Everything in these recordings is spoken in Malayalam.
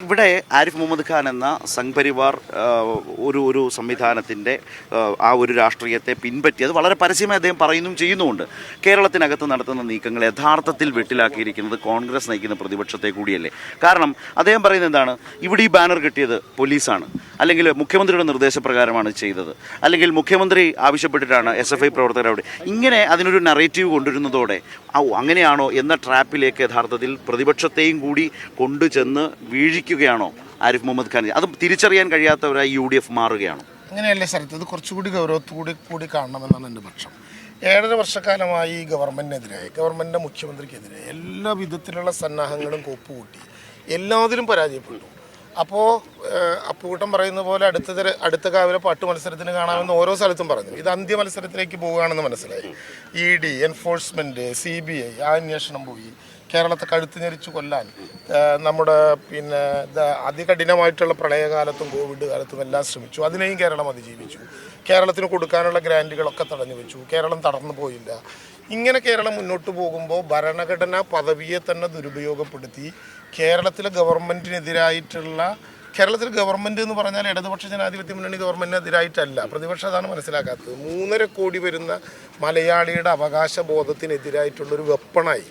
ഇവിടെ ആരിഫ് മുഹമ്മദ് ഖാൻ എന്ന സംഘ്പരിവാർ ഒരു ഒരു സംവിധാനത്തിന്റെ ആ, ഒരു രാഷ്ട്രീയത്തെ പിൻപറ്റി അത് വളരെ പരസ്യമായി അദ്ദേഹം പറയുന്നതും ചെയ്യുന്നുമുണ്ട്. കേരളത്തിനകത്ത് നടത്തുന്ന നീക്കങ്ങൾ യഥാർത്ഥത്തിൽ വെട്ടിലാക്കിയിരിക്കുന്നത് കോൺഗ്രസ് നയിക്കുന്ന പ്രതിപക്ഷത്തെ കൂടിയല്ലേ? കാരണം അദ്ദേഹം പറയുന്നത് എന്താണ്? ഇവിടെ ഈ ബാനർ കിട്ടിയത് പോലീസാണ്. അല്ലെങ്കിൽ മുഖ്യമന്ത്രിയുടെ നിർദ്ദേശപ്രകാരമാണ് ചെയ്തത്. അല്ലെങ്കിൽ മുഖ്യമന്ത്രി ആവശ്യപ്പെട്ടിട്ടാണ് എസ് എഫ് ഐ പ്രവർത്തകർ അവിടെ. ഇങ്ങനെ അതിനൊരു നറേറ്റീവ് കൊണ്ടുവരുന്നതോടെ അങ്ങനെയാണോ എന്ന ട്രാപ്പിലേക്ക് യഥാർത്ഥത്തിൽ പ്രതിപക്ഷത്തെയും കൂടി കൊണ്ടുചെന്ന് വീഴിക്കുകയാണോ ആരിഫ് മുഹമ്മദ് ഖാൻ? അത് തിരിച്ചറിയാൻ കഴിയാത്തവരായി യു ഡി എഫ് മാറുകയാണോ? അങ്ങനെയല്ലേ ശരത്ത് ഇത് കുറച്ചുകൂടി ഗൗരവത്തോടെ കൂടി കാണണമെന്നാണ് എന്റെ പക്ഷം. ഏഴര വർഷക്കാലമായി ഗവൺമെന്റിനെതിരെ ഗവൺമെന്റിന്റെ മുഖ്യമന്ത്രിക്കെതിരെ എല്ലാ വിധത്തിലുള്ള സന്നാഹങ്ങളും കോപ്പുകൂട്ടി എല്ലാത്തിലും പരാജയപ്പെട്ടു. അപ്പോൾ അപ്പൂട്ടം പറയുന്ന പോലെ അടുത്ത അടുത്ത കാവിലെ പാട്ട് മത്സരത്തിന് കാണാമെന്ന് ഓരോ സ്ഥലത്തും പറഞ്ഞു. ഇത് അന്ത്യ മത്സരത്തിലേക്ക് പോവുകയാണെന്ന് മനസ്സിലായി. E D enforcement C B I ആ അന്വേഷണം പോയി. കേരളത്തെ കഴുത്ത് ഞെരിച്ച് കൊല്ലാൻ നമ്മുടെ പിന്നെ അതികഠിനമായിട്ടുള്ള പ്രളയകാലത്തും കോവിഡ് കാലത്തും എല്ലാം ശ്രമിച്ചു. അതിനെയും കേരളം അതിജീവിച്ചു. കേരളത്തിന് കൊടുക്കാനുള്ള ഗ്രാന്റുകളൊക്കെ തടഞ്ഞു വെച്ചു. കേരളം തടർന്നു പോയില്ല. ഇങ്ങനെ കേരളം മുന്നോട്ട് പോകുമ്പോൾ ഭരണഘടനാ പദവിയെ തന്നെ ദുരുപയോഗപ്പെടുത്തി കേരളത്തിലെ ഗവൺമെന്റിനെതിരായിട്ടുള്ള കേരളത്തിൽ ഗവൺമെന്റ് എന്ന് പറഞ്ഞാൽ ഇടതുപക്ഷ ജനാധിപത്യ മുന്നണി ഗവൺമെന്റിനെതിരായിട്ടല്ല പ്രതിപക്ഷം അതാണ് മനസ്സിലാക്കാത്തത്. മൂന്നര കോടി വരുന്ന മലയാളിയുടെ അവകാശ ബോധത്തിനെതിരായിട്ടുള്ളൊരു വെപ്പണായി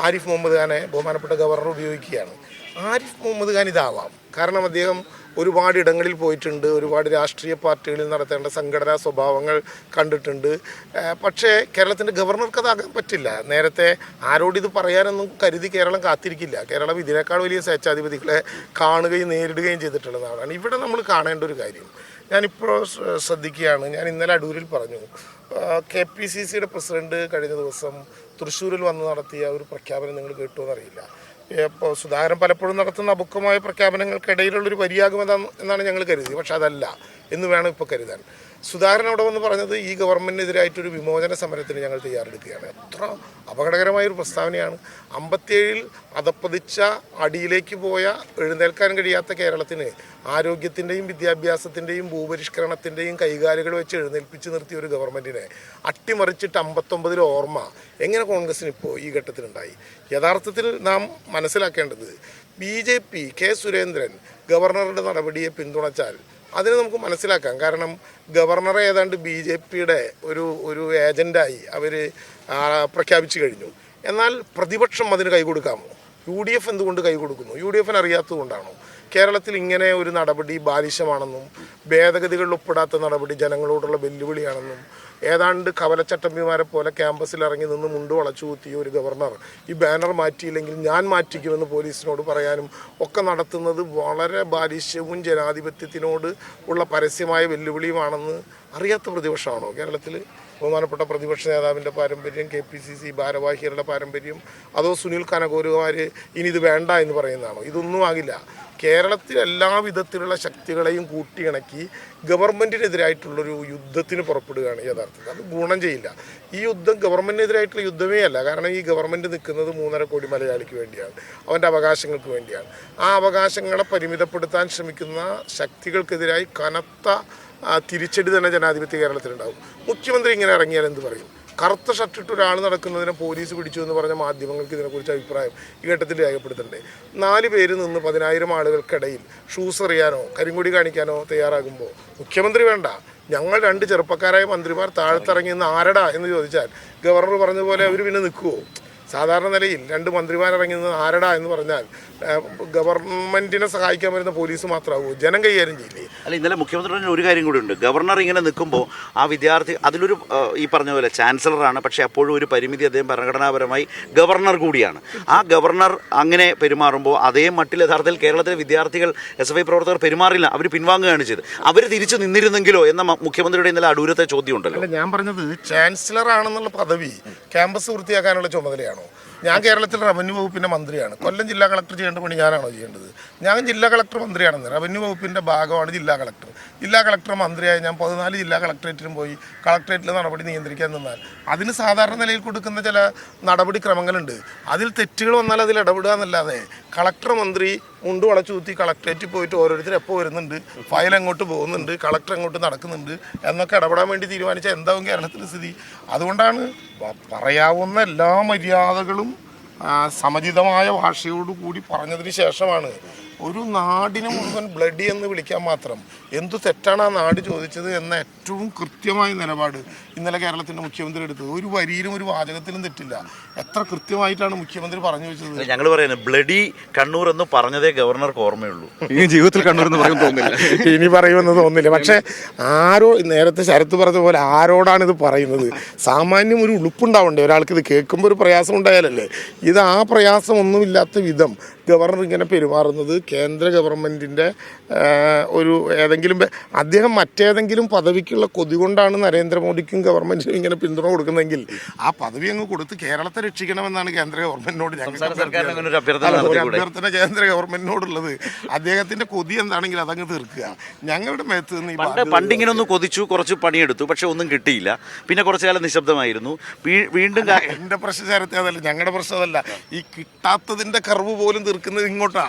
ആരിഫ് മുഹമ്മദ് ഖാനെ ബഹുമാനപ്പെട്ട ഗവർണർ ഉപയോഗിക്കുകയാണ്. ആരിഫ് മുഹമ്മദ് ഖാൻ ഇതാവാം. കാരണം അദ്ദേഹം ഒരുപാട് ഇടങ്ങളിൽ പോയിട്ടുണ്ട് ഒരുപാട് രാഷ്ട്രീയ പാർട്ടികളിൽ നടത്തേണ്ട സംഘടനാ സ്വഭാവങ്ങൾ കണ്ടിട്ടുണ്ട്. പക്ഷേ കേരളത്തിന്റെ ഗവർണർക്ക് അതാകാൻ പറ്റില്ല. നേരത്തെ ആരോടിത് പറയാനൊന്നും കരുതി കേരളം കാത്തിരിക്കില്ല. കേരളം ഇതിനേക്കാൾ വലിയ സ്വേച്ഛാധിപതികളെ കാണുകയും നേരിടുകയും ചെയ്തിട്ടുള്ള നാടാണ് ഇവിടെ നമ്മൾ കാണേണ്ട ഒരു കാര്യം. ഞാനിപ്പോൾ ശ്ര- ശ്രദ്ധിക്കുകയാണ്. ഞാൻ ഇന്നലെ അടൂരിൽ പറഞ്ഞു. കെ പി സി സിയുടെ പ്രസിഡന്റ് കഴിഞ്ഞ ദിവസം തൃശ്ശൂരിൽ വന്ന് നടത്തിയ ഒരു പ്രഖ്യാപനം നിങ്ങൾ കേട്ടോ എന്നറിയില്ല. ഇപ്പോൾ സുധാകരൻ പലപ്പോഴും നടത്തുന്ന അബുക്കമായ പ്രഖ്യാപനങ്ങൾക്കിടയിലുള്ളൊരു വരിയാകുമെന്നാണ് എന്നാണ് ഞങ്ങൾ കരുതി പക്ഷെ അതല്ല. എന്ന് വേണം ഇപ്പോൾ കരുതാൻ. സുധാകരൻ അവിടെ വന്ന് പറഞ്ഞത് ഈ ഗവൺമെന്റിനെതിരായിട്ടൊരു വിമോചന സമരത്തിന് ഞങ്ങൾ തയ്യാറെടുക്കുകയാണ്. എത്ര അപകടകരമായ ഒരു പ്രസ്താവനയാണ്. അമ്പത്തിയേഴിൽ അതപ്പതിച്ച അടിയിലേക്ക് പോയ എഴുന്നേൽക്കാൻ കഴിയാത്ത കേരളത്തിന് ആരോഗ്യത്തിന്റെയും വിദ്യാഭ്യാസത്തിന്റെയും ഭൂപരിഷ്കരണത്തിന്റെയും കൈകാലുകൾ വെച്ച് എഴുന്നേൽപ്പിച്ച് നിർത്തിയ ഒരു ഗവൺമെന്റിനെ അട്ടിമറിച്ചിട്ട് അമ്പത്തൊമ്പതിൽ ഓർമ്മ എങ്ങനെ കോൺഗ്രസിന് ഇപ്പോൾ ഈ ഘട്ടത്തിലുണ്ടായി? യഥാർത്ഥത്തിൽ നാം മനസ്സിലാക്കേണ്ടത് B J P K Surendran ഗവർണറുടെ നടപടിയെ പിന്തുണച്ചാൽ അതിന് നമുക്ക് മനസ്സിലാക്കാം. കാരണം ഗവർണറെ ഏതാണ്ട് ബി ജെ പിയുടെ ഒരു ഒരു ഏജന്റായി അവർ പ്രഖ്യാപിച്ചു കഴിഞ്ഞു. എന്നാൽ പ്രതിപക്ഷം അതിന് കൈ കൊടുക്കാമോ യു ഡി എഫ് എന്തുകൊണ്ട് കൈ കൊടുക്കുന്നു യു ഡി എഫിന് അറിയാത്തതുകൊണ്ടാണോ കേരളത്തിൽ ഇങ്ങനെ ഒരു നടപടി ബാലിശമാണെന്നും ഭേദഗതികളിൽ ഒപ്പിടാത്ത നടപടി ജനങ്ങളോടുള്ള വെല്ലുവിളിയാണെന്നും ഏതാണ്ട് കവലച്ചട്ടമ്പിമാരെ പോലെ ക്യാമ്പസിൽ ഇറങ്ങി നിന്ന് മുണ്ട് വളച്ചു കുത്തിയ ഒരു ഗവർണർ. ഈ ബാനർ മാറ്റിയില്ലെങ്കിൽ ഞാൻ മാറ്റിക്കുമെന്ന് പോലീസിനോട് പറയാനും ഒക്കെ നടത്തുന്നത് വളരെ ബാലിശ്യവും ജനാധിപത്യത്തിനോട് ഉള്ള പരസ്യമായ വെല്ലുവിളിയുമാണെന്ന് അറിയാത്ത പ്രതിപക്ഷമാണോ കേരളത്തിൽ ബഹുമാനപ്പെട്ട പ്രതിപക്ഷ നേതാവിന്റെ പാരമ്പര്യം കെ പി സി സി ഭാരവാഹികളുടെ പാരമ്പര്യം അതോ സുനിൽ കനകോരുമാർ ഇനി ഇത് വേണ്ട എന്ന് പറയുന്നതാണോ? ഇതൊന്നും ആകില്ല. കേരളത്തിൽ എല്ലാ വിധത്തിലുള്ള ശക്തികളെയും കൂട്ടിയിണക്കി ഗവൺമെന്റിനെതിരായിട്ടുള്ളൊരു യുദ്ധത്തിന് പുറപ്പെടുകയാണ് യഥാർത്ഥത്തിൽ. അത് ഗുണം ചെയ്യില്ല. ഈ യുദ്ധം ഗവൺമെന്റിനെതിരായിട്ടുള്ള യുദ്ധമേ അല്ല. കാരണം ഈ ഗവൺമെന്റ് നിൽക്കുന്നത് മൂന്നര കോടി മലയാളിക്ക് വേണ്ടിയാണ്. അവന്റെ അവകാശങ്ങൾക്ക് വേണ്ടിയാണ്. ആ അവകാശങ്ങളെ പരിമിതപ്പെടുത്താൻ ശ്രമിക്കുന്ന ശക്തികൾക്കെതിരായി കനത്ത ആ, തിരിച്ചടി തന്നെ ജനാധിപത്യ കേരളത്തിലുണ്ടാവും. മുഖ്യമന്ത്രി ഇങ്ങനെ ഇറങ്ങിയാൽ എന്ത് പറയും? കറുത്ത ഷർട്ടിട്ട് ഒരാൾ നടക്കുന്നതിനെ പോലീസ് പിടിച്ചു എന്ന് പറഞ്ഞ മാധ്യമങ്ങൾക്ക് ഇതിനെക്കുറിച്ച് അഭിപ്രായം ഈ ഘട്ടത്തിൽ രേഖപ്പെടുത്തണ്ടേ നാല് പേര് നിന്ന് പതിനായിരം ആളുകൾക്കിടയിൽ ഷൂസ് എറിയാനോ കരിങ്കൊടി കാണിക്കാനോ തയ്യാറാകുമ്പോൾ മുഖ്യമന്ത്രി വേണ്ട. ഞങ്ങൾ രണ്ട് ചെറുപ്പക്കാരായ മന്ത്രിമാർ താഴത്തിറങ്ങി നിന്ന് ആരടാ എന്ന് ചോദിച്ചാൽ ഗവർണർ പറഞ്ഞതുപോലെ അവർ പിന്നെ നിൽക്കുമോ സാധാരണ നിലയിൽ രണ്ട് മന്ത്രിമാരിറങ്ങി നിന്ന് ആരടാ എന്ന് പറഞ്ഞാൽ ഗവൺമെന്റിനെ സഹായിക്കാൻ വരുന്ന പോലീസ് മാത്രമാകുമോ ജനം കൈകാര്യം ചെയ്യില്ലേ? അല്ല ഇന്നലെ മുഖ്യമന്ത്രി ഒരു കാര്യം കൂടി ഉണ്ട് ഗവർണർ ഇങ്ങനെ നിൽക്കുമ്പോൾ ആ വിദ്യാർത്ഥി അതിലൊരു ഈ പറഞ്ഞ പോലെ ചാൻസലറാണ്. പക്ഷേ അപ്പോഴും ഒരു പരിമിതി അദ്ദേഹം ഭരണഘടനാപരമായി ഗവർണർ കൂടിയാണ്. ആ ഗവർണർ അങ്ങനെ പെരുമാറുമ്പോൾ അതേ മട്ടിൽ യഥാർത്ഥത്തിൽ കേരളത്തിലെ വിദ്യാർത്ഥികൾ എസ് എഫ് ഐ പ്രവർത്തകർ പെരുമാറില്ല. അവർ പിൻവാങ്ങുകയാണ് ചെയ്ത് അവർ തിരിച്ചു നിന്നിരുന്നെങ്കിലോ എന്ന മുഖ്യമന്ത്രിയുടെ ഇന്നലെ അടൂരത്തെ ചോദ്യം ഉണ്ടല്ലോ. അല്ല ഞാൻ പറഞ്ഞത് ചാൻസലർ ആണെന്നുള്ള പദവി ക്യാമ്പസ് വൃത്തിയാക്കാനുള്ള ചുമതലയാണോ? ഞാൻ കേരളത്തിൽ റവന്യൂ വകുപ്പിന്റെ മന്ത്രിയാണ്. കൊല്ലം ജില്ലാ കളക്ടർ ചെയ്യേണ്ട പണി ഞാനാണോ ചെയ്യേണ്ടത്? ഞാൻ ജില്ലാ കളക്ടർ മന്ത്രിയാണെന്ന്. റവന്യൂ വകുപ്പിന്റെ ഭാഗമാണ് ജില്ലാ കളക്ടർ. ജില്ലാ കളക്ടർ മന്ത്രിയായ. ഞാൻ പതിനാല് ജില്ലാ കളക്ടറേറ്റിലും പോയി കളക്ടറേറ്റിലെ നടപടി നിയന്ത്രിക്കാൻ നിന്നാൽ. അതിന് സാധാരണ നിലയിൽ കൊടുക്കുന്ന ചില നടപടിക്രമങ്ങളുണ്ട്. അതിൽ തെറ്റുകൾ വന്നാൽ അതിൽ ഇടപെടുക എന്നല്ലാതെ കളക്ടർ മന്ത്രി മുണ്ട് വളച്ചു കുത്തി കളക്ടറേറ്റിൽ പോയിട്ട് ഓരോരുത്തർ എപ്പോൾ വരുന്നുണ്ട് ഫയൽ അങ്ങോട്ട് പോകുന്നുണ്ട് കളക്ടർ അങ്ങോട്ട് നടക്കുന്നുണ്ട് എന്നൊക്കെ ഇടപെടാൻ വേണ്ടി തീരുമാനിച്ചാൽ എന്താവും കേരളത്തിലെ സ്ഥിതി. അതുകൊണ്ടാണ് പറയാവുന്ന എല്ലാ മര്യാദകളും സമചിതമായ ഭാഷയോടുകൂടി പറഞ്ഞതിന് ശേഷമാണ് ഒരു നാടിന് മുഴുവൻ ബ്ലഡി എന്ന് വിളിക്കാൻ മാത്രം. എന്തു തെറ്റാണ് ആ നാട് ചോദിച്ചത് എന്ന ഏറ്റവും കൃത്യമായ നിലപാട് ഇന്നലെ കേരളത്തിന്റെ മുഖ്യമന്ത്രി എടുത്തത്. ഒരു വരിയിലും ഒരു വാചകത്തിലും തെറ്റില്ല. എത്ര കൃത്യമായിട്ടാണ് മുഖ്യമന്ത്രി പറഞ്ഞു വെച്ചത്? ഞങ്ങൾ പറയുന്നത് ബ്ലഡി കണ്ണൂർ എന്ന് പറഞ്ഞതേ ഗവർണർക്ക് ഓർമ്മയുള്ളൂ. ഈ ജീവിതത്തിൽ കണ്ണൂർ എന്ന് പറയും തോന്നില്ല ഇനി പറയുമെന്ന് തോന്നില്ല പക്ഷെ ആരോ നേരത്തെ ശരത്ത് പറഞ്ഞ പോലെ ആരോടാണ് ഇത് പറയുന്നത്? സാമാന്യം ഒരു ഉളുപ്പുണ്ടാവണ്ടേ? ഒരാൾക്ക് ഇത് കേൾക്കുമ്പോൾ ഒരു പ്രയാസം ഉണ്ടായാലല്ലേ? ഇത് ആ പ്രയാസം ഒന്നുമില്ലാത്ത വിധം ഗവർണർ ഇങ്ങനെ പെരുമാറുന്നത് കേന്ദ്ര ഗവൺമെന്റിന്റെ ഒരു ഏതെങ്കിലും അദ്ദേഹം മറ്റേതെങ്കിലും പദവിക്കുള്ള കൊതി കൊണ്ടാണ് നരേന്ദ്രമോദിക്കും ഗവൺമെന്റിനും ഇങ്ങനെ പിന്തുണ കൊടുക്കുന്നതെങ്കിൽ ആ പദവി അങ്ങ് കൊടുത്ത് കേരളത്തെ രക്ഷിക്കണമെന്നാണ് കേന്ദ്ര ഗവൺമെന്റിനോട് ഞങ്ങൾ അഭ്യർത്ഥന കേന്ദ്ര ഗവൺമെന്റിനോടുള്ളത് അദ്ദേഹത്തിന്റെ കൊതി എന്താണെങ്കിൽ അതങ്ങ് തീർക്കുക. ഞങ്ങളുടെ മേത്ത് നിന്ന് പണ്ട് ഒന്ന് കൊതിച്ചു കുറച്ച് പണിയെടുത്തു പക്ഷെ ഒന്നും കിട്ടിയില്ല. പിന്നെ കുറച്ചു കാലം നിശബ്ദമായിരുന്നു. വീണ്ടും എന്റെ പ്രശ്നം ചേരത്തെ അതല്ല ഞങ്ങളുടെ പ്രശ്നം അതല്ല. ഈ കിട്ടാത്തതിന്റെ കർവ് പോലും തീർക്കുന്നത് ഇങ്ങോട്ടാ.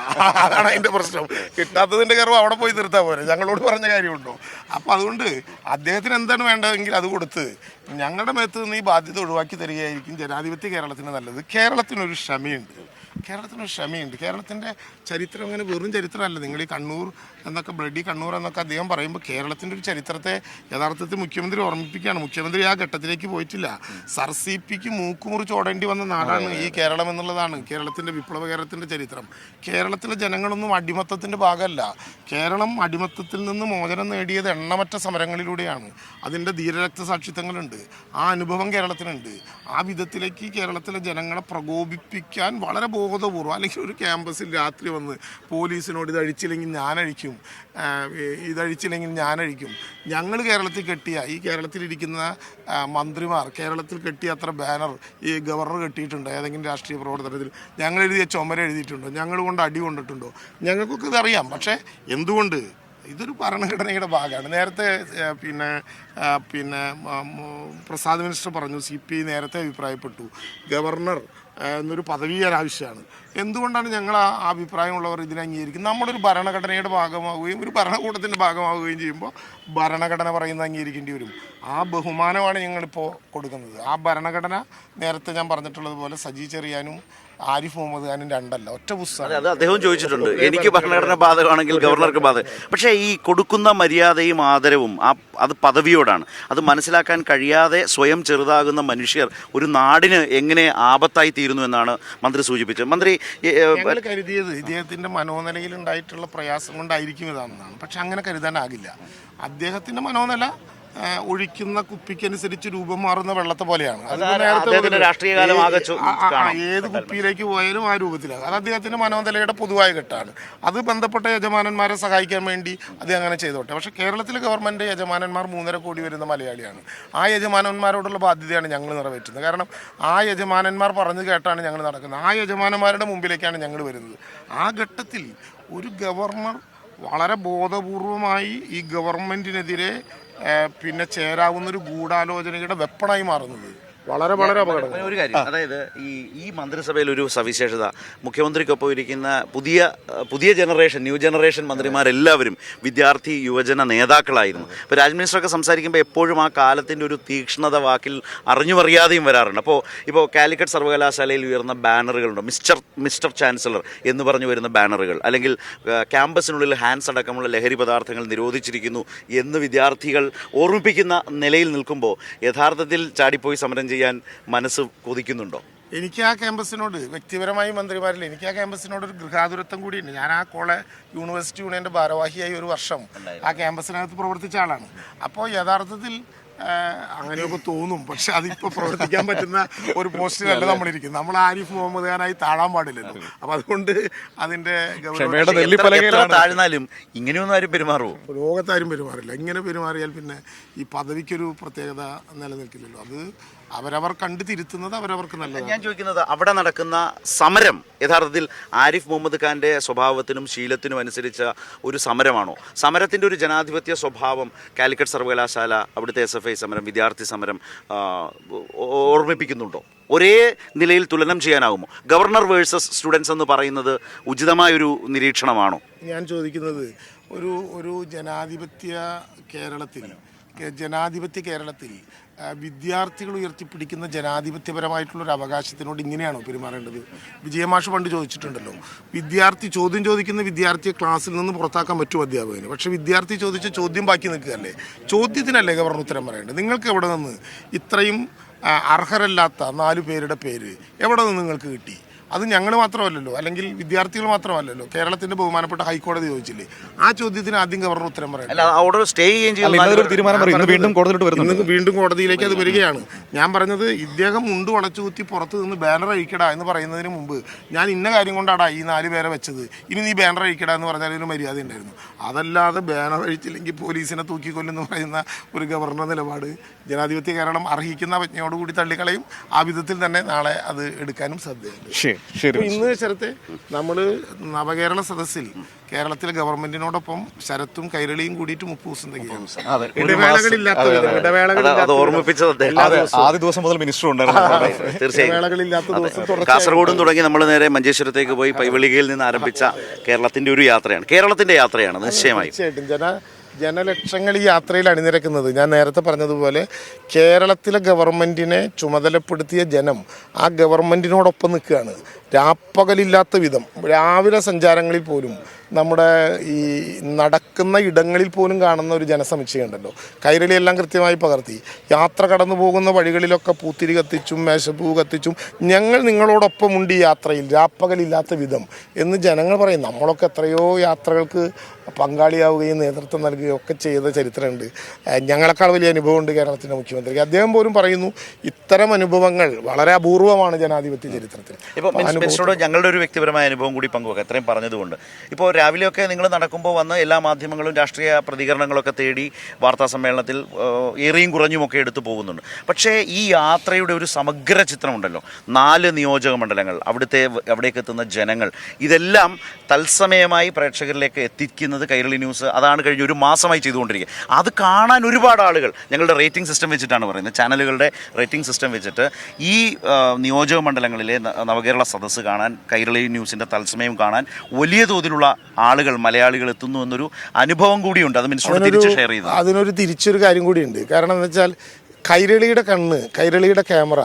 അതാണ് അതിന്റെ പ്രശ്നം. കിട്ടാത്തതിന്റെ കർവ് അവിടെ പോയി തീർത്താൽ പോരെ. ഞങ്ങളോട് പറഞ്ഞ കാര്യമുണ്ടോ? അപ്പോൾ അതുകൊണ്ട് അദ്ദേഹത്തിന് എന്താണ് വേണ്ടതെങ്കിൽ അത് കൊടുത്ത് ഞങ്ങളുടെ മേത്ത് നിന്ന് ഈ ബാധ്യത ഒഴിവാക്കി തരികയായിരിക്കും ജനാധിപത്യ കേരളത്തിന് നല്ലത്. കേരളത്തിനൊരു ക്ഷമയുണ്ട്. കേരളത്തിനൊരു ക്ഷമയുണ്ട്. കേരളത്തിന്റെ ചരിത്രം അങ്ങനെ വെറും ചരിത്രമല്ല. നിങ്ങൾ ഈ കണ്ണൂർ എന്നൊക്കെ ബ്ലഡി കണ്ണൂർ എന്നൊക്കെ അദ്ദേഹം പറയുമ്പോൾ കേരളത്തിന്റെ ഒരു ചരിത്രത്തെ യഥാർത്ഥത്തിൽ മുഖ്യമന്ത്രി ഓർമ്മിപ്പിക്കുകയാണ്. മുഖ്യമന്ത്രി ആ ഘട്ടത്തിലേക്ക് പോയിട്ടില്ല. സർ സി പിക്ക് മൂക്കുമുറിച്ച് ഓടേണ്ടി വന്ന നാടാണ് ഈ കേരളം എന്നുള്ളതാണ്. കേരളത്തിന്റെ വിപ്ലവ കേരളത്തിന്റെ ചരിത്രം. കേരളത്തിലെ ജനങ്ങളൊന്നും അടിമത്തത്തിന്റെ ഭാഗമല്ല. കേരളം അടിമത്തത്തിൽ നിന്ന് മോചനം നേടിയത് എണ്ണമറ്റ സമരങ്ങളിലൂടെയാണ്. അതിന്റെ ധീരരക്തസാക്ഷിത്വങ്ങളുണ്ട് ആ അനുഭവം കേരളത്തിനുണ്ട്. ആ വിധത്തിലേക്ക് കേരളത്തിലെ ജനങ്ങളെ പ്രകോപിപ്പിക്കാൻ വളരെ ബോധപൂർവം അല്ലെങ്കിൽ ഒരു ക്യാമ്പസിൽ രാത്രി വന്ന് പോലീസിനോട് ഇത് അഴിച്ചില്ലെങ്കിൽ ഞാൻ അഴിക്കും ആ, ഞാൻ അഴിക്കും ഞങ്ങൾ കേരളത്തിൽ കെട്ടിയ ഈ കേരളത്തിലിരിക്കുന്ന മന്ത്രിമാർ കേരളത്തിൽ കെട്ടിയ അത്ര ബാനർ ഈ ഗവർണർ കെട്ടിയിട്ടുണ്ടോ ഏതെങ്കിലും രാഷ്ട്രീയ പ്രവർത്തനത്തിൽ. ഞങ്ങൾ എഴുതിയ ചുമര എഴുതിയിട്ടുണ്ടോ? ഞങ്ങൾ കൊണ്ട് അടി കൊണ്ടിട്ടുണ്ടോ? ഞങ്ങൾക്കൊക്കെ ഇതറിയാം. പക്ഷേ എന്തുകൊണ്ട്? ഇതൊരു ഭരണഘടനയുടെ ഭാഗമാണ്. നേരത്തെ പിന്നെ പിന്നെ പ്രസാദ് മിനിസ്റ്റർ പറഞ്ഞു സി പി ഐ നേരത്തെ അഭിപ്രായപ്പെട്ടു. ഗവർണർ എന്നൊരു പദവി ആവശ്യമാണ്. എന്തുകൊണ്ടാണ് ഞങ്ങൾ ആ അഭിപ്രായമുള്ളവർ ഇതിനെ അംഗീകരിക്കുന്നത്? നമ്മളൊരു ഭരണഘടനയുടെ ഭാഗമാവുകയും ഒരു ഭരണകൂടത്തിന്റെ ഭാഗമാവുകയും ചെയ്യുമ്പോൾ ഭരണഘടന പറയുന്നത് അംഗീകരിക്കേണ്ടി വരും. ആ ബഹുമാനമാണ് ഞങ്ങളിപ്പോൾ കൊടുക്കുന്നത്. ആ ഭരണഘടന നേരത്തെ ഞാൻ പറഞ്ഞിട്ടുള്ളതുപോലെ സജി ചെറിയാനും ആരിഫ് മുഹമ്മദ് ഖാനും രണ്ടല്ല ഒറ്റ പുസ്തകം. അത് അദ്ദേഹം ചോദിച്ചിട്ടുണ്ട്. എനിക്ക് ഭരണഘടന ബാധകമാണെങ്കിൽ ഗവർണർക്ക് ബാധകം പക്ഷേ ഈ കൊടുക്കുന്ന മര്യാദയും ആദരവും ആ അത് പദവിയോടാണ്. അത് മനസ്സിലാക്കാൻ കഴിയാതെ സ്വയം ചെറുതാകുന്ന മനുഷ്യർ ഒരു നാടിന് എങ്ങനെ ആപത്തായി തീരുന്നു എന്നാണ് മന്ത്രി സൂചിപ്പിച്ചത്. മന്ത്രി ഏ, ഏ, ഞങ്ങൾ കരുതിയത് ഇദ്ദേഹത്തിന്റെ മനോനിലയിൽ ഉണ്ടായിട്ടുള്ള പ്രയാസം കൊണ്ടായിരിക്കും ഇതാണെന്നാണ്. പക്ഷെ അങ്ങനെ കരുതാനാകില്ല. അദ്ദേഹത്തിന്റെ മനോനില ഒഴിക്കുന്ന കുപ്പിക്കനുസരിച്ച് രൂപം മാറുന്ന വെള്ളത്തെ പോലെയാണ്. ഏത് കുപ്പിയിലേക്ക് പോയാലും ആ രൂപത്തിലാണ് അത് അദ്ദേഹത്തിന്റെ മനോനിലയുടെ പൊതുവായ ഘട്ടമാണ്. അത് ബന്ധപ്പെട്ട യജമാനന്മാരെ സഹായിക്കാൻ വേണ്ടി അദ്ദേഹം അങ്ങനെ ചെയ്തോട്ടെ. പക്ഷേ കേരളത്തിലെ ഗവൺമെന്റ് യജമാനന്മാർ മൂന്നര കോടി വരുന്ന മലയാളിയാണ്. ആ യജമാനന്മാരോടുള്ള ബാധ്യതയാണ് ഞങ്ങൾ നിറവേറ്റുന്നത്. കാരണം ആ യജമാനന്മാർ പറഞ്ഞു കേട്ടാണ് ഞങ്ങൾ നടക്കുന്നത്. ആ യജമാനന്മാരുടെ മുമ്പിലേക്കാണ് ഞങ്ങൾ വരുന്നത്. ആ ഘട്ടത്തിൽ ഒരു ഗവർണർ വളരെ ബോധപൂർവമായി ഈ ഗവൺമെന്റിനെതിരെ പിന്നെ ചേരാവുന്ന ഒരു ഗൂഢാലോചനയുടെ വെപ്പണായി മാറുന്നത്. വളരെ വളരെ അപകടം. ഒരു കാര്യം. അതായത് ഈ ഈ മന്ത്രിസഭയിൽ ഒരു സവിശേഷത. മുഖ്യമന്ത്രിക്കൊപ്പം ഇരിക്കുന്ന പുതിയ പുതിയ ജനറേഷൻ ന്യൂ ജനറേഷൻ മന്ത്രിമാരെല്ലാവരും വിദ്യാർത്ഥി യുവജന നേതാക്കളായിരുന്നു. ഇപ്പോൾ രാജ് മിനിസ്റ്ററൊക്കെ സംസാരിക്കുമ്പോൾ എപ്പോഴും ആ കാലത്തിന്റെ ഒരു തീക്ഷ്ണത വാക്കിൽ അറിഞ്ഞുമറിയാതെയും വരാറുണ്ട്. അപ്പോൾ ഇപ്പോൾ കാലിക്കറ്റ് സർവകലാശാലയിൽ ഉയർന്ന ബാനറുകളുണ്ട്. മിസ്റ്റർ മിസ്റ്റർ ചാൻസലർ എന്ന് പറഞ്ഞു വരുന്ന ബാനറുകൾ. അല്ലെങ്കിൽ ക്യാമ്പസിനുള്ളിൽ ഹാൻഡ്സ് അടക്കമുള്ള ലഹരി പദാർത്ഥങ്ങൾ നിരോധിച്ചിരിക്കുന്നു എന്ന് വിദ്യാർത്ഥികൾ ഓർമ്മിപ്പിക്കുന്ന നിലയിൽ നിൽക്കുമ്പോൾ യഥാർത്ഥത്തിൽ ചാടിപ്പോയി സമരം ചെയ്യാൻ മനസ്സ് കൊതിക്കുന്നുണ്ടോ? എനിക്ക് ആ ക്യാമ്പസിനോട് വ്യക്തിപരമായി മന്ത്രിമാരിൽ എനിക്ക് ആ ക്യാമ്പസിനോട് ഒരു ഗൃഹാതുരത്വം കൂടിയുണ്ട്. ഞാൻ ആ കോളെ യൂണിവേഴ്സിറ്റി യൂണിയന്റെ ഭാരവാഹിയായി ഒരു വർഷം ആ ക്യാമ്പസിനകത്ത് പ്രവർത്തിച്ച ആളാണ്. അപ്പോൾ യഥാർത്ഥത്തിൽ അങ്ങനെയൊക്കെ തോന്നും. പക്ഷെ അതിപ്പോൾ പ്രവർത്തിക്കാൻ പറ്റുന്ന ഒരു പോസ്റ്റിലല്ല നമ്മളിരിക്കുന്നത്. നമ്മൾ ആരിഫ് മുഹമ്മദ് ഖാനായി താഴാൻ പാടില്ലല്ലോ. അപ്പോൾ അതുകൊണ്ട് അതിന്റെ താഴ്ന്നാലും ഇങ്ങനെയൊന്നും ആരും പെരുമാറുമോ ലോകത്താരും പെരുമാറില്ല. ഇങ്ങനെ പെരുമാറിയാൽ പിന്നെ ഈ പദവിക്കൊരു പ്രത്യേകത നിലനിൽക്കില്ലല്ലോ. അത് അവരവർ കണ്ടു തിരുത്തുന്നത് അവരവർക്ക് നല്ലതാണ്. ഞാൻ ചോദിക്കുന്നത് അവിടെ നടക്കുന്ന സമരം യഥാർത്ഥത്തിൽ ആരിഫ് മുഹമ്മദ് ഖാന്റെ സ്വഭാവത്തിനും ശീലത്തിനും അനുസരിച്ച ഒരു സമരമാണോ? സമരത്തിന്റെ ഒരു ജനാധിപത്യ സ്വഭാവം കാലിക്കറ്റ് സർവകലാശാല അവിടുത്തെ എസ് എഫ് ഐ സമരം വിദ്യാർത്ഥി സമരം ഓർമ്മിപ്പിക്കുന്നുണ്ടോ? ഒരേ നിലയിൽ തുലനം ചെയ്യാനാകുമോ ഗവർണർ വേഴ്സസ് സ്റ്റുഡൻസ് എന്ന് പറയുന്നത് ഉചിതമായൊരു നിരീക്ഷണമാണോ? ഞാൻ ചോദിക്കുന്നത് ഒരു ഒരു ജനാധിപത്യ കേരളത്തിൽ ജനാധിപത്യ കേരളത്തിൽ വിദ്യാർത്ഥികൾ ഉയർത്തിപ്പിടിക്കുന്ന ജനാധിപത്യപരമായിട്ടുള്ള ഒരു അവകാശത്തിനോട് ഇങ്ങനെയാണോ പെരുമാറേണ്ടത്? വിജയമാഷ് പണ്ട് ചോദിച്ചിട്ടുണ്ടല്ലോ വിദ്യാർത്ഥി ചോദ്യം ചോദിക്കുന്ന വിദ്യാർത്ഥിയെ ക്ലാസ്സിൽ നിന്ന് പുറത്താക്കാൻ പറ്റും അധ്യാപകന്? പക്ഷെ വിദ്യാർത്ഥി ചോദിച്ച ചോദ്യം ബാക്കി നിൽക്കുകയല്ലേ? ചോദ്യത്തിനല്ലേ ഗവർണർ ഉത്തരം പറയേണ്ടത്? നിങ്ങൾക്ക് എവിടെ നിന്ന് ഇത്രയും അർഹരല്ലാത്ത നാലു പേരുടെ പേര് എവിടെ നിന്ന് നിങ്ങൾക്ക് കിട്ടി? അത് ഞങ്ങൾ മാത്രമല്ലല്ലോ അല്ലെങ്കിൽ വിദ്യാർത്ഥികൾ മാത്രമല്ലല്ലോ. കേരളത്തിന്റെ ബഹുമാനപ്പെട്ട ഹൈക്കോടതി ചോദിച്ചില്ലേ ആ ചോദ്യത്തിന് ആദ്യം ഗവർണർ ഉത്തരം പറയാം സ്റ്റേ ചെയ്യുകയും വീണ്ടും കോടതിയിലോട്ട് വീണ്ടും കോടതിയിലേക്ക് അത് വരികയാണ്. ഞാൻ പറഞ്ഞത് ഇദ്ദേഹം മുണ്ട് വളച്ചു കുത്തി പുറത്ത് നിന്ന് ബാനർ അഴിക്കടാ എന്ന് പറയുന്നതിന് മുമ്പ് ഞാൻ ഇന്ന കാര്യം കൊണ്ടാടാ ഈ നാല് പേരെ വെച്ചത്. ഇനി നീ ബാനർ അഴിക്കടാ എന്ന് പറഞ്ഞാൽ ഒരു മര്യാദ ഉണ്ടായിരുന്നു. അതല്ലാതെ ബാനർ അഴിച്ചില്ലെങ്കിൽ പോലീസിനെ തൂക്കിക്കൊല്ലെന്ന് പറയുന്ന ഒരു ഗവർണർ നിലപാട് ജനാധിപത്യ കേരളം അർഹിക്കുന്ന പ്രജ്ഞയോടുകൂടി തള്ളിക്കളയും. ആ വിധത്തിൽ തന്നെ നാളെ അത് എടുക്കാനും സാധ്യതയുണ്ട്. ഇന്ന് ശരത്തെ നമ്മൾ നവകേരള സദസ്സിൽ കേരളത്തിലെ ഗവൺമെന്റിനോടൊപ്പം ശരത്തും കൈരളിയും കൂടിയിട്ട് മുപ്പത് ദിവസം ആദ്യ ദിവസം മുതൽ മിനിസ്റ്റർ ഉണ്ടായിരുന്നു. തീർച്ചയായും. ഇടവേളകളില്ലാത്ത ദിവസം തുടർച്ചയായി. കാസർഗോഡും തുടങ്ങി നമ്മൾ നേരെ മഞ്ചേശ്വരത്തേക്ക് പോയി പൈവളികയിൽ നിന്ന് ആരംഭിച്ച കേരളത്തിന്റെ ഒരു യാത്രയാണ്. കേരളത്തിന്റെ യാത്രയാണ് നിശ്ചയമായും. തീർച്ചയായിട്ടും. ജന ജനലക്ഷങ്ങൾ ഈ യാത്രയിൽ അണിനിരക്കുന്നത്. ഞാൻ നേരത്തെ പറഞ്ഞതുപോലെ കേരളത്തിലെ ഗവൺമെന്റിനെ ചുമതലപ്പെടുത്തിയ ജനം ആ ഗവൺമെന്റിനോടൊപ്പം നിൽക്കുകയാണ്. രാപ്പകലില്ലാത്ത വിധം രാവിലെ സഞ്ചാരങ്ങളിൽ പോലും നമ്മുടെ ഈ നടക്കുന്ന ഇടങ്ങളിൽ പോലും കാണുന്ന ഒരു ജനസമുച്ചയുണ്ടല്ലോ കൈരളിയെല്ലാം കൃത്യമായി പകർത്തി. യാത്ര കടന്നു പോകുന്ന വഴികളിലൊക്കെ പൂത്തിരി കത്തിച്ചും മേശപ്പൂ കത്തിച്ചും ഞങ്ങൾ നിങ്ങളോടൊപ്പമുണ്ട് ഈ യാത്രയിൽ രാപ്പകലില്ലാത്ത വിധം എന്ന് ജനങ്ങൾ പറയും. നമ്മളൊക്കെ എത്രയോ യാത്രകൾക്ക് പങ്കാളിയാവുകയും നേതൃത്വം നൽകുകയും ഒക്കെ ചെയ്ത ചരിത്രമുണ്ട്. ഞങ്ങളെക്കാൾ വലിയ അനുഭവമുണ്ട് കേരളത്തിന്റെ മുഖ്യമന്ത്രിക്ക്. അദ്ദേഹം പോലും പറയുന്നു ഇത്തരം അനുഭവങ്ങൾ വളരെ അപൂർവമാണ് ജനാധിപത്യ ചരിത്രത്തിൽ. ഇപ്പോൾ ഞങ്ങളുടെ ഒരു വ്യക്തിപരമായ അനുഭവം കൂടി പങ്കുവെക്കാം. ഇത്രയും പറഞ്ഞതുകൊണ്ട്. ഇപ്പോൾ രാവിലെയൊക്കെ നിങ്ങൾ നടക്കുമ്പോൾ വന്ന് എല്ലാ മാധ്യമങ്ങളും രാഷ്ട്രീയ പ്രതികരണങ്ങളൊക്കെ തേടി വാർത്താ സമ്മേളനത്തിൽ ഏറിയും കുറഞ്ഞുമൊക്കെ എടുത്തു പോകുന്നുണ്ട്. പക്ഷേ ഈ യാത്രയുടെ ഒരു സമഗ്ര ചിത്രമുണ്ടല്ലോ. നാല് നിയോജക മണ്ഡലങ്ങൾ അവിടുത്തെ അവിടേക്ക് എത്തുന്ന ജനങ്ങൾ ഇതെല്ലാം തത്സമയമായി പ്രേക്ഷകരിലേക്ക് എത്തിക്കുന്നത് കൈരളി ന്യൂസ്. അതാണ് കഴിഞ്ഞ ഒരു മാസമായി ചെയ്തുകൊണ്ടിരിക്കുക. അത് കാണാൻ ഒരുപാട് ആളുകൾ. ഞങ്ങളുടെ റേറ്റിംഗ് സിസ്റ്റം വെച്ചിട്ടാണ് പറയുന്നത്. ചാനലുകളുടെ റേറ്റിംഗ് സിസ്റ്റം വെച്ചിട്ട് ഈ നിയോജക മണ്ഡലങ്ങളിലെ നവകേരള സദസ്സ് കാണാൻ കൈരളി ന്യൂസിന്റെ തത്സമയം കാണാൻ വലിയ തോതിലുള്ള ആളുകൾ മലയാളികൾ എത്തുന്നു എന്നൊരു അനുഭവം കൂടിയുണ്ട്. അത് മിനിസ്റ്ററോട് തിരിച്ച് ഷെയർ ചെയ്തു? അതിനൊരു തിരിച്ചൊരു കാര്യം കൂടിയുണ്ട്. കാരണം എന്ന് വെച്ചാൽ കൈരളിയുടെ കണ്ണ് കൈരളിയുടെ ക്യാമറ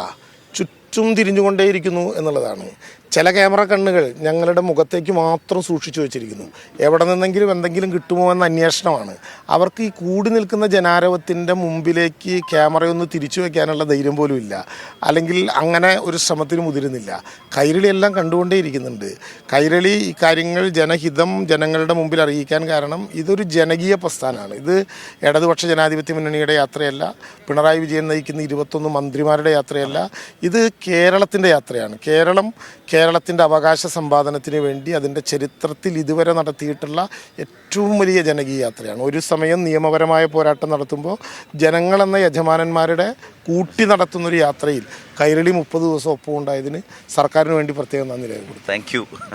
ചുറ്റും തിരിഞ്ഞുകൊണ്ടേയിരിക്കുന്നു എന്നുള്ളതാണ്. ചില ക്യാമറ കണ്ണുകൾ ഞങ്ങളുടെ മുഖത്തേക്ക് മാത്രം സൂക്ഷിച്ചു വെച്ചിരിക്കുന്നു. എവിടെ നിന്നെങ്കിലും എന്തെങ്കിലും കിട്ടുമോ എന്ന അന്വേഷണമാണ്. അവർക്ക് ഈ കൂടി നിൽക്കുന്ന ജനാരവത്തിന്റെ മുമ്പിലേക്ക് ക്യാമറയൊന്ന് തിരിച്ചു വയ്ക്കാനുള്ള ധൈര്യം പോലും ഇല്ല. അല്ലെങ്കിൽ അങ്ങനെ ഒരു ശ്രമത്തിന് മുതിരുന്നില്ല. കൈരളി എല്ലാം കണ്ടുകൊണ്ടേയിരിക്കുന്നുണ്ട് കൈരളി ഈ കാര്യങ്ങൾ ജനഹിതം ജനങ്ങളുടെ മുമ്പിൽ അറിയിക്കാൻ കാരണം ഇതൊരു ജനകീയ പ്രസ്ഥാനമാണ്. ഇത് ഇടതുപക്ഷ ജനാധിപത്യ മുന്നണിയുടെ യാത്രയല്ല പിണറായി വിജയൻ നയിക്കുന്ന ഇരുപത്തൊന്ന് മന്ത്രിമാരുടെ യാത്രയല്ല. ഇത് കേരളത്തിന്റെ യാത്രയാണ്. കേരളം കേരളത്തിന്റെ അവകാശ സമ്പാദനത്തിന് വേണ്ടി അതിന്റെ ചരിത്രത്തിൽ ഇതുവരെ നടത്തിയിട്ടുള്ള ഏറ്റവും വലിയ ജനകീയ യാത്രയാണ്. ഒരു സമയം നിയമപരമായ പോരാട്ടം നടത്തുമ്പോൾ ജനങ്ങളെന്ന യജമാനന്മാരുടെ കൂട്ടി നടത്തുന്നൊരു യാത്രയിൽ കൈരളി മുപ്പത് ദിവസം ഒപ്പം ഉണ്ടായതിന് സർക്കാരിന് വേണ്ടി പ്രത്യേകം നന്ദി രേഖപ്പെടുത്തും താങ്ക്